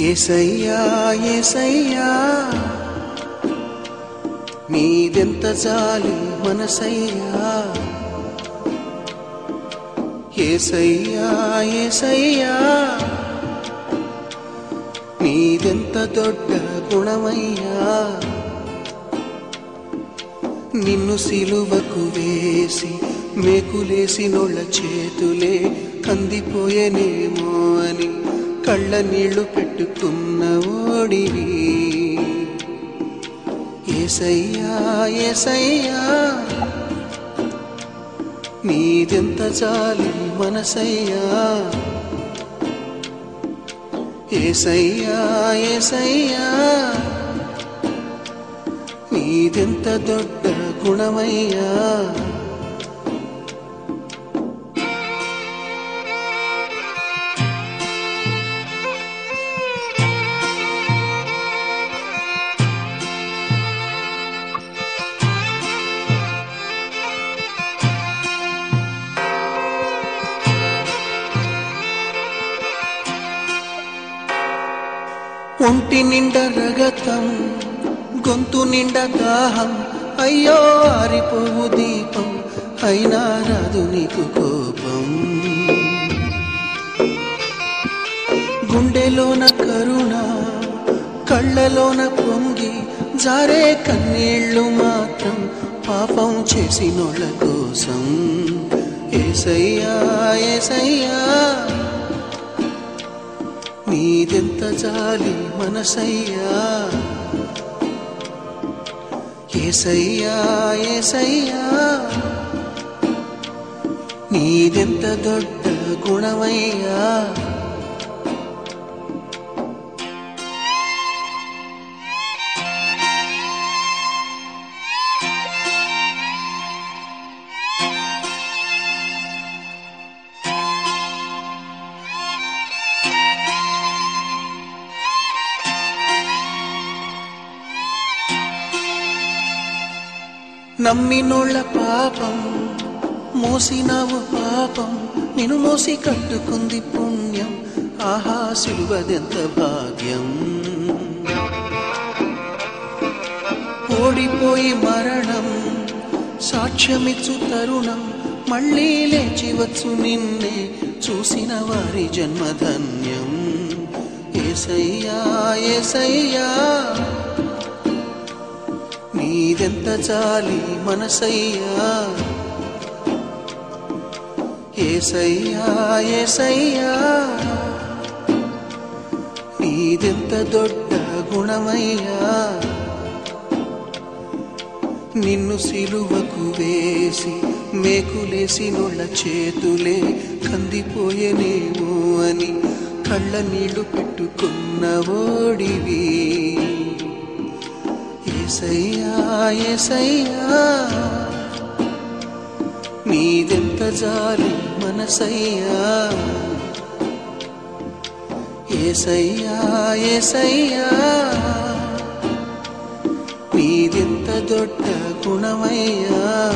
ఏసయ్యా ఏసయ్యా నీదెంత జాలి మనసయ్యా. ఏసయ్యా ఏసయ్యా నీదెంత దొడ్డ గుణమయ్యా. నిన్ను సిలువకు వేసి మేకులేసి నోళ్ళ చేతులే కందిపోయేనేమో అని కళ్ళ నీళ్ళు పెట్టుకున్న ఓడివి. ఏసయ్యా ఏసయ్యా నీదెంత చాలి మనసయ్యా. ఏసయ్యా ఏసయ్యా నీదెంత దొడ్డ గుణమయ్యా. ఒంటి నిండా రగతం గొంతు నిండా దాహం. అయ్యో ఆరిపోవు దీపం అయినా రాదు నీకు కోపం. గుండెలోన కరుణ కళ్ళలోన పొంగి జారే కన్నీళ్ళు మాత్రం పాపం చేసినోళ్ళ కోసం. ఏసయ్యా ఏసయ్యా. నీదెంత జాలి మనసయ్యా? ఏసయ్యా ఏసయ్యా? నీదెంత దొడ్డ గుణమయ్యా? నమ్మినోళ్ళ పాపం మోసినావు పాపం నిన్ను మోసి కట్టుకుంది పుణ్యం ఆహా సిలువదెంత భాగ్యం. ఓడిపోయి మరణం సాక్ష్యమిచ్చు తరుణం మళ్ళీ లేచి వచ్చు నిన్నే చూసిన వారి జన్మధన్యం. ఏసయ్యా ఏసయ్యా నీదెంత చాలి మనసయ్యా? ఏసయ్యా ఏసయ్యా నీదెంత దొడ్డ గుణమయ్యా? నిన్ను సిలువకు వేసి మేకులేసినోళ్ళ చేతులే కందిపోయేనేమో అని కళ్ళ నీళ్ళు పెట్టుకున్న ఓడివి. ఏసయ్యా ఏసయ్యా. నీదెంత జాలి మనసయ్యా. ఏసయ్యా ఏసయ్యా. నీదెంత దొడ్డ గుణమయ్యా.